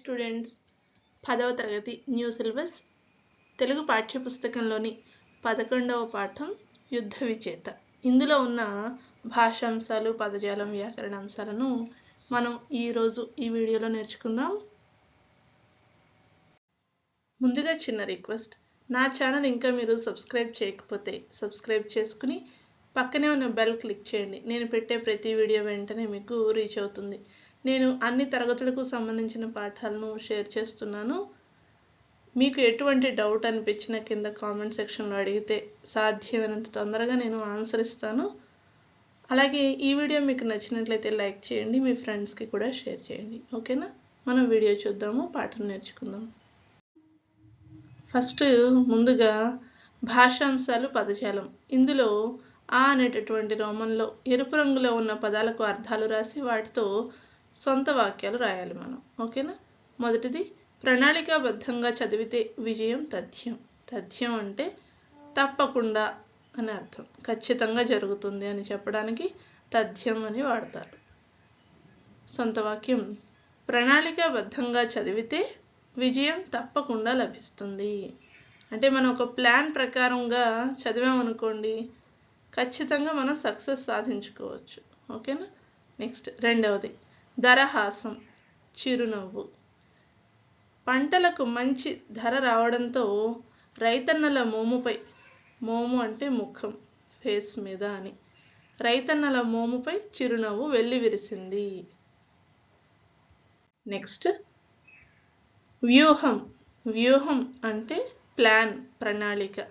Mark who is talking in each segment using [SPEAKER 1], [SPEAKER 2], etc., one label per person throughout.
[SPEAKER 1] Students పదవ తరగతి new syllabus Telugu పాఠ్యపుస్తకంలోని పదకొండవ పాఠం యుద్ధ విజేత ఇందులో ఉన్న భాషాంశాలు పదజాలం వ్యాకరణ అంశాలను మనం ఈరోజు ఈ వీడియోలో నేర్చుకుందాం. ముందుగా చిన్న రిక్వెస్ట్. నా ఛానల్ ఇంకా మీరు సబ్స్క్రైబ్ చేయకపోతే సబ్స్క్రైబ్ చేసుకుని పక్కనే ఉన్న బెల్ క్లిక్ చేయండి. నేను పెట్టే ప్రతి వీడియో వెంటనే మీకు రీచ్ అవుతుంది. నేను అన్ని తరగతులకు సంబంధించిన పాఠాలను షేర్ చేస్తున్నాను. మీకు ఎటువంటి డౌట్ అనిపించిన కింద కామెంట్ సెక్షన్లో అడిగితే సాధ్యమైనంత తొందరగా నేను ఆన్సర్ ఇస్తాను. అలాగే ఈ వీడియో మీకు నచ్చినట్లయితే లైక్ చేయండి మీ ఫ్రెండ్స్కి కూడా షేర్ చేయండి. ఓకేనా? మనం వీడియో చూద్దాము పాఠం నేర్చుకుందాం. ఫస్ట్ ముందుగా భాషాంశాలు పదజాలం. ఇందులో ఆ అనేటటువంటి రోమంలో ఎరుపు రంగులో ఉన్న పదాలకు అర్థాలు రాసి వాటితో సొంత వాక్యాలు రాయాలి మనం. ఓకేనా? మొదటిది ప్రణాళికాబద్ధంగా చదివితే విజయం తథ్యం. తథ్యం అంటే తప్పకుండా అని అర్థం. ఖచ్చితంగా జరుగుతుంది అని చెప్పడానికి తథ్యం అని వాడతారు. సొంత వాక్యం ప్రణాళికాబద్ధంగా చదివితే విజయం తప్పకుండా లభిస్తుంది. అంటే మనం ఒక ప్లాన్ ప్రకారంగా చదివామనుకోండి ఖచ్చితంగా మనం సక్సెస్ సాధించుకోవచ్చు. ఓకేనా? నెక్స్ట్ రెండవది ధరహాసం చిరునవ్వు. పంటలకు మంచి ధర రావడంతో రైతన్నల మోముపై మోము అంటే ముఖం ఫేస్ మీద అని. రైతన్నల మోముపై చిరునవ్వు వెళ్ళి విరిసింది. నెక్స్ట్ వ్యూహం. వ్యూహం అంటే ప్లాన్ ప్రణాళిక.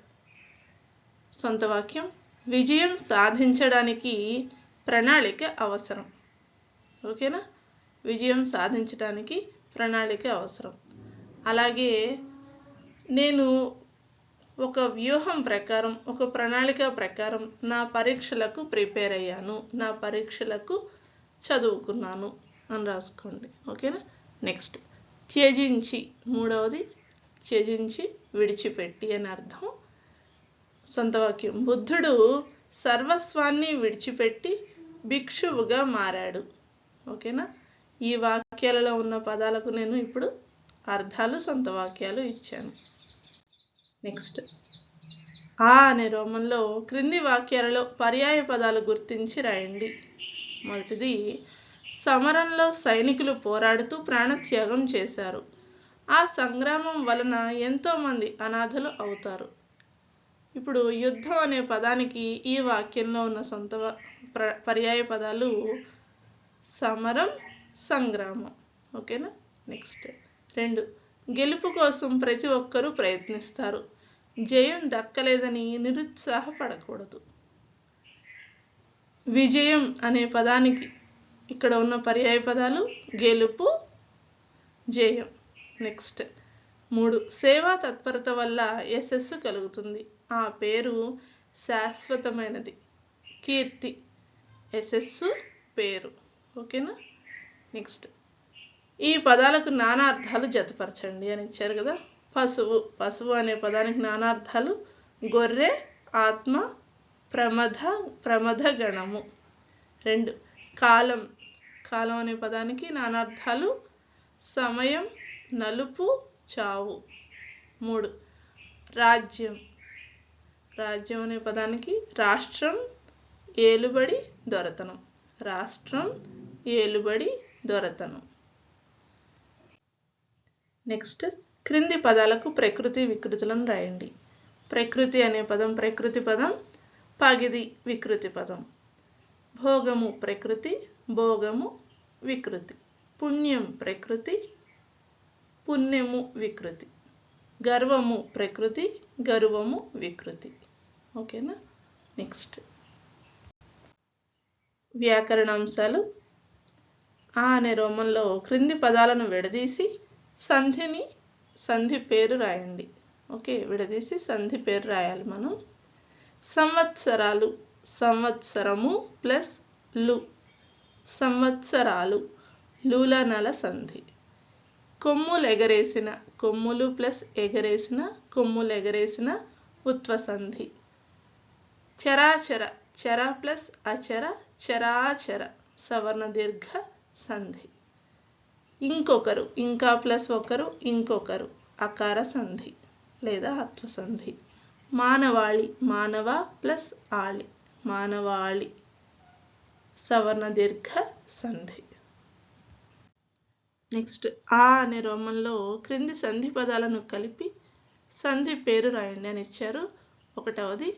[SPEAKER 1] సొంత వాక్యం విజయం సాధించడానికి ప్రణాళిక అవసరం. ఓకేనా? విజయం సాధించడానికి ప్రణాళిక అవసరం. అలాగే నేను ఒక వ్యూహం ప్రకారం ఒక ప్రణాళిక ప్రకారం నా పరీక్షలకు ప్రిపేర్ అయ్యాను. నా పరీక్షలకు చదువుకున్నాను అని రాసుకోండి. ఓకేనా? నెక్స్ట్. త్యజించి. మూడవది త్యజించి విడిచిపెట్టి అని అర్థం. సొంత వాక్యం. బుద్ధుడు సర్వస్వాన్ని విడిచిపెట్టి భిక్షువుగా మారాడు. ఓకేనా? ఈ వాక్యాలలో ఉన్న పదాలకు నేను ఇప్పుడు అర్థాలు సొంత వాక్యాలు ఇచ్చాను. నెక్స్ట్ ఆ అనే రోమంలో క్రింది వాక్యాలలో పర్యాయ పదాలు గుర్తించి రాయండి. మొదటిది సమరంలో సైనికులు పోరాడుతూ ప్రాణత్యాగం చేశారు. ఆ సంగ్రామం వలన ఎంతోమంది అనాథలు అవుతారు. ఇప్పుడు యుద్ధం అనే పదానికి ఈ వాక్యంలో ఉన్న సొంత పర్యాయ పదాలు సమరం సంగ్రామం. ఓకేనా? నెక్స్ట్ రెండు. గెలుపు కోసం ప్రతి ఒక్కరూ ప్రయత్నిస్తారు. జయం దక్కలేదని నిరుత్సాహపడకూడదు. విజయం అనే పదానికి ఇక్కడ ఉన్న పర్యాయ పదాలు గెలుపు జయం. నెక్స్ట్ మూడు. సేవా తత్పరత వల్ల యశస్సు కలుగుతుంది. ఆ పేరు శాశ్వతమైనది. కీర్తి. యశస్సు పేరు. ఓకేనా? నెక్స్ట్. ఈ పదాలకు నానార్థాలు జతపరచండి అని ఇచ్చారు కదా. పశువు. పశువు అనే పదానికి నానార్థాలు గొర్రె ఆత్మ ప్రమథ ప్రమథ గణము. రెండు. కాలం. కాలం అనే పదానికి నానార్థాలు సమయం నలుపు చావు. మూడు. రాజ్యం. రాజ్యం అనే పదానికి రాష్ట్రం ఏలుబడి దొరతనం. రాష్ట్రం ఏలుబడి దొరతను. నెక్స్ట్ క్రింది పదాలకు ప్రకృతి వికృతులను రాయండి. ప్రకృతి అనే పదం ప్రకృతి పదం పగిది వికృతి పదం. భోగము ప్రకృతి భోగము వికృతి. పుణ్యం ప్రకృతి పుణ్యము వికృతి. గర్వము ప్రకృతి గర్వము వికృతి. ఓకేనా? నెక్స్ట్. వ్యాకరణ అంశాలు ఆ అనే రోమంలో క్రింది పదాలను విడదీసి సంధిని సంధి పేరు రాయండి. ఓకే విడదీసి సంధి పేరు రాయాలి మనం. సంవత్సరాలు సంవత్సరము ప్లస్లు. సంవత్సరాలు లూలనల సంధి. కొమ్ములు ఎగరేసిన కొమ్ములు ప్లస్ ఎగరేసిన కొమ్ములు ఎగరేసిన ఉత్వ సంధి. చరాచర చర ప్లస్ అచర చరాచర. సవర్ణ దీర్ఘ సంధి. ఇంకొకరు ఇంకా ప్లస్ ఒకరు ఇంకొకరు. అకార సంధి లేదా అత్వ సంధి. మానవాళి మానవ ప్లస్ ఆళి. మానవాళి. సవర్ణ దీర్ఘ సంధి. నెక్స్ట్ ఆ అనే రోమంలో క్రింది సంధి పదాలను కలిపి సంధి పేరు రాయండి అని ఇచ్చారు. ఒకటవది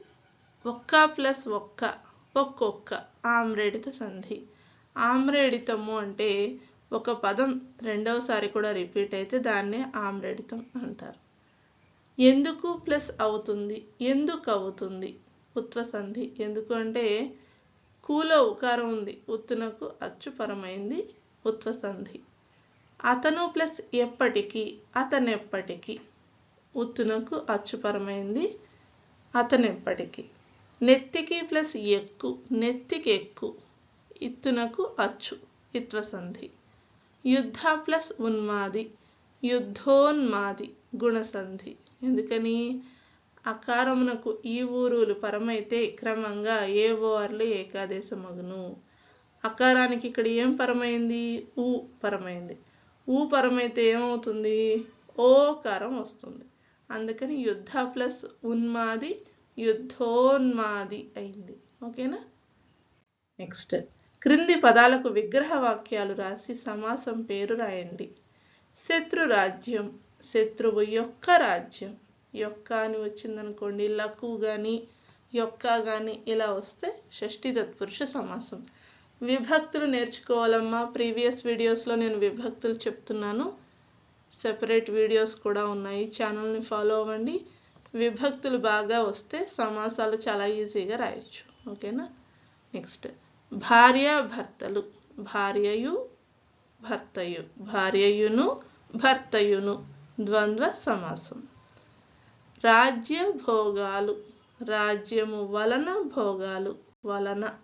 [SPEAKER 1] ఒక్క ప్లస్ ఒక్క ఒక్కొక్క ఆమ్రేడిత సంధి. ఆమ్రేడితము అంటే ఒక పదం రెండవసారి కూడా రిపీట్ అయితే దాన్నే ఆమ్రేడితం అంటారు. ఎందుకు ప్లస్ అవుతుంది? ఎందుకు అవుతుంది? ఉత్వసంధి ఎందుకు అంటే కూలో ఉకారం ఉంది. ఉత్తునకు అచ్చుపరమైంది ఉత్వసంధి అతను ప్లస్ ఎప్పటికీ? అతనెప్పటికీ. ఉత్తునకు అచ్చుపరమైంది అతనెప్పటికీ. నెత్తికి ప్లస్ ఎక్కు నెత్తికి ఎక్కు ఇత్తునకు అచ్చు ఇత్వసంధి. యుద్ధ ప్లస్ ఉన్మాది యుద్ధోన్మాది గుణసంధి. ఎందుకని? అకారమునకు ఈ ఊరులు పరమైతే క్రమంగా ఏ ఓర్లు ఏకాదేశమగును. అకారానికి ఇక్కడ ఏం పరమైంది? ఊ పరమైంది. ఊ పరమైతే ఏమవుతుంది? ఓకారం వస్తుంది. అందుకని యుద్ధ ప్లస్ ఉన్మాది యుద్ధోన్మాది అయింది. ఓకేనా? నెక్స్ట్. క్రింది పదాలకు విగ్రహ వాక్యాలు రాసి సమాసం పేరు రాయండి. శత్రు రాజ్యం శత్రువు యొక్క రాజ్యం. యొక్క అని వచ్చిందనుకోండి లకు కానీ యొక్క కానీ ఇలా వస్తే షష్ఠి తత్పురుష సమాసం. విభక్తులు నేర్చుకోవాలమ్మా. ప్రీవియస్ వీడియోస్లో నేను విభక్తులు చెప్తున్నాను. సెపరేట్ వీడియోస్ కూడా ఉన్నాయి. ఛానల్ని ఫాలో అవ్వండి. విభక్తులు బాగా వస్తే సమాసాలు చాలా ఈజీగా రాయొచ్చు. ఓకేనా? నెక్స్ట్. భార్య భర్తలు భార్యయు భర్తయు. భార్యయును భర్తయును. ద్వంద్వ సమాసం. రాజ్య భోగాలు రాజ్యము వలన భోగాలు. వలన.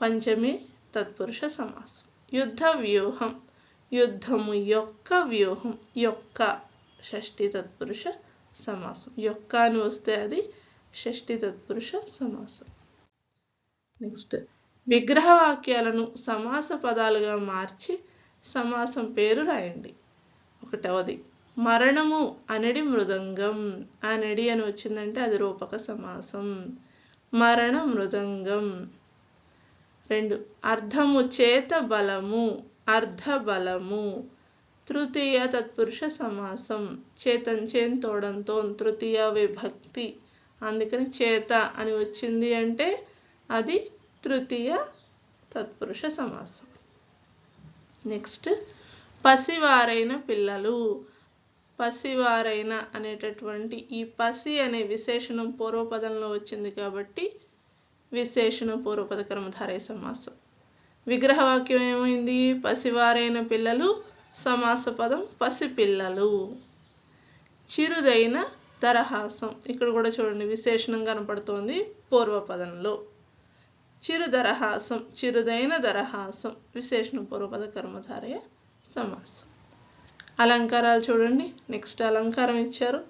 [SPEAKER 1] పంచమి తత్పురుష సమాసం. యుద్ధ వ్యూహం. యుద్ధము యొక్క వ్యూహం. యొక్క షష్ఠి తత్పురుష సమాసం. యొక్క అని వస్తే అది షష్ఠి తత్పురుష సమాసం. నెక్స్ట్. విగ్రహవాక్యాలను సమాస పదాలుగా మార్చి సమాసం పేరు రాయండి. ఒకటవది మరణము అనడి మృదంగం. అనడి అని వచ్చిందంటే అది రూపక సమాసం. మరణ మృదంగం. రెండు అర్ధము చేత బలము అర్ధ బలము. తృతీయ తత్పురుష సమాసం. చేతంచేన్ తోడంతో తృతీయ విభక్తి. అందుకని చేత అని వచ్చింది అంటే అది తృతీయ తత్పురుష సమాసం నెక్స్ట్ పసివారైన పిల్లలు. పసివారైన అనేటటువంటి ఈ పసి అనే విశేషణం పూర్వపదంలో వచ్చింది కాబట్టి విశేషణ పూర్వపద కర్మధారయ సమాసం. విగ్రహవాక్యం ఏమైంది? పసివారైన పిల్లలు సమాస పదం పసిపిల్లలు చిరుదైన దరహాసం ఇక్కడ కూడా చూడండి విశేషణం కనపడుతోంది పూర్వపదంలో. చిరుదరహాసం చిరుదైన దరహాసం విశేషణ పూర్వపద కర్మధారయ సమాసం. అలంకారాలు చూడండి. నెక్స్ట్ అలంకారం ఇచ్చారు.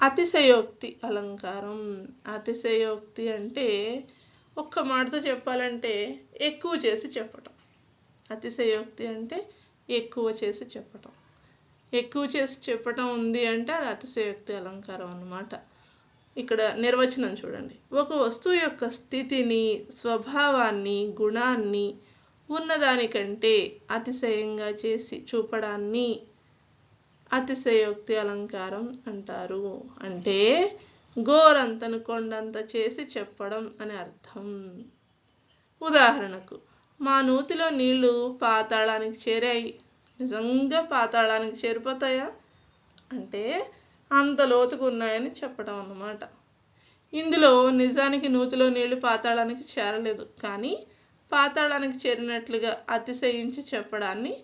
[SPEAKER 1] అతిశయోక్తి అలంకారం. అతిశయోక్తి అంటే ఒక్క మాటతో చెప్పాలంటే ఎక్కువ చేసి చెప్పటం. అతిశయోక్తి అంటే ఎక్కువ చేసి చెప్పటం. ఎక్కువ చేసి చెప్పటం ఉంది అంటే అది అతిశయోక్తి అలంకారం అన్నమాట. ఇక్కడ నిర్వచనం చూడండి. ఒక వస్తువు యొక్క స్థితిని స్వభావాన్ని గుణాన్ని ఉన్నదానికంటే అతిశయంగా చేసి చూపడాన్ని అతిశయోక్తి అలంకారం అంటారు. అంటే గోరంతను కొండంత చేసి చెప్పడం అని అర్థం. ఉదాహరణకు మా నూతిలో నీళ్ళు పాతాళానికి చేరాయి. నిజంగా పాతాళానికి చేరిపోతాయా? అంటే అంత లోతుగా ఉన్నాయని చెప్పడం అన్నమాట. ఇందులో నిజానికి నూతిలో నీళ్ళు పాతాళానికి చేరలేదు. కానీ పాతాళానికి చేరినట్లుగా అతిశయించి చెప్పడాన్ని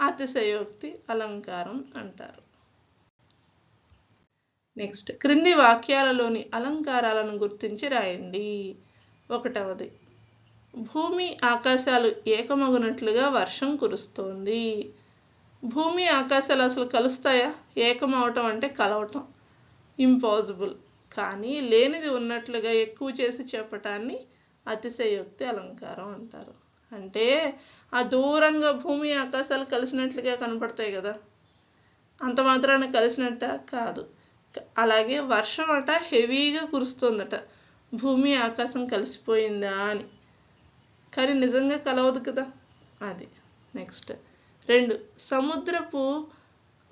[SPEAKER 1] అతిశయోక్తి అలంకారం అంటారు. నెక్స్ట్ క్రింది వాక్యాలలోని అలంకారాలను గుర్తించి రాయండి. ఒకటవది భూమి ఆకాశాలు ఏకమగునట్లుగా వర్షం కురుస్తోంది. భూమి ఆకాశాలు అసలు కలుస్తాయా? ఏకమవటం అంటే కలవటం. ఇంపాసిబుల్ కానీ లేనిది ఉన్నట్లుగా ఎక్కువ చేసి చెప్పటాన్ని అతిశయోక్తి అలంకారం అంటారు. అంటే ఆ దూరంగా భూమి ఆకాశాలు కలిసినట్లుగా కనపడతాయి కదా. అంత మాత్రాన కలిసినట్ట కాదు. అలాగే వర్షం అట హెవీగా కురుస్తుందట. భూమి ఆకాశం కలిసిపోయిందా అని. కానీ నిజంగా కలవదు కదా. అది. నెక్స్ట్. రెండు సముద్రపు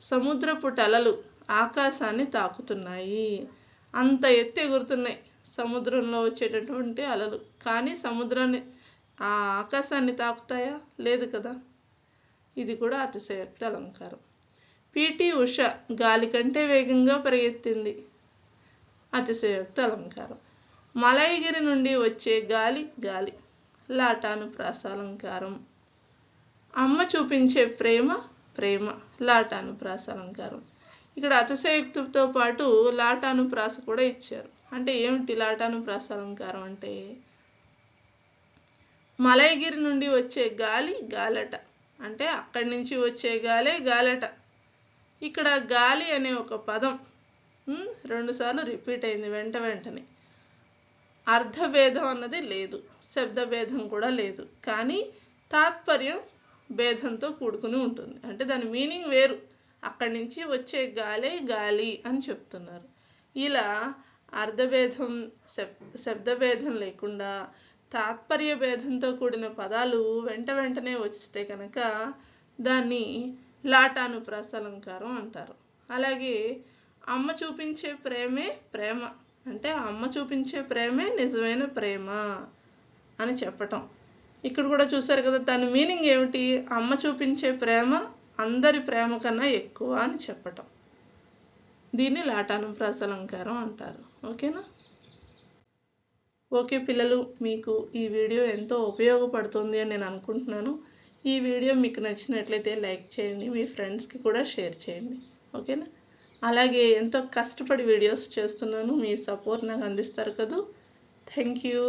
[SPEAKER 1] సముద్రపు టలలు ఆకాశాన్ని తాకుతున్నాయి. అంత ఎత్తు ఎగురుతున్నాయి సముద్రంలో వచ్చేటటువంటి అలలు. కానీ సముద్రాన్ని ఆ ఆకాశాన్ని తాకుతాయా? లేదు కదా. ఇది కూడా అతిశయోక్తి అలంకారం. పిటి ఉష గాలి కంటే వేగంగా పరిగెత్తింది. అతిశయోక్తి అలంకారం. మలయగిరి నుండి వచ్చే గాలి గాలి. లాటాను ప్రాసాలంకారం. అమ్మ చూపించే ప్రేమ ప్రేమ లాటాను అలంకారం ఇక్కడ అతిశయోక్తితో పాటు లాటానుప్రాస కూడా ఇచ్చారు. అంటే ఏమిటి లాటాను అలంకారం అంటే? మలయగిరి నుండి వచ్చే గాలి గాలట. అంటే అక్కడి నుంచి వచ్చే గాలే గాలట. ఇక్కడ గాలి అనే ఒక పదం రెండుసార్లు రిపీట్ అయింది వెంట వెంటనే. అర్థభేదం అన్నది లేదు శబ్దభేదం కూడా లేదు. కానీ తాత్పర్యం భేదంతో కూడుకుని ఉంటుంది. అంటే దాని మీనింగ్ వేరు. అక్కడి నుంచి వచ్చే గాలే గాలి అని చెప్తున్నారు. ఇలా అర్ధభేదం శబ్ శబ్దభేదం లేకుండా తాత్పర్య భేదంతో కూడిన పదాలు వెంట వెంటనే వచ్చిస్తే కనుక దాన్ని లాటాను అలంకారం అంటారు. అలాగే అమ్మ చూపించే ప్రేమే ప్రేమ. అంటే అమ్మ చూపించే ప్రేమే నిజమైన ప్రేమ అని చెప్పటం. ఇక్కడ కూడా చూసారు కదా దాని మీనింగ్ ఏమిటి? అమ్మ చూపించే ప్రేమ అందరి ప్రేమ కన్నా ఎక్కువ అని చెప్పటం. దీన్ని లాటానం ప్రాసలంకారం అంటారు. ఓకేనా? ఓకే పిల్లలు మీకు ఈ వీడియో ఎంతో ఉపయోగపడుతుంది అని నేను అనుకుంటున్నాను. ఈ వీడియో మీకు నచ్చినట్లయితే లైక్ చేయండి మీ ఫ్రెండ్స్కి కూడా షేర్ చేయండి. ఓకేనా? అలాగే ఎంతో కష్టపడి వీడియోస్ చేస్తున్నాను మీ సపోర్ట్ నాకు అందిస్తారు కదూ. Thank you.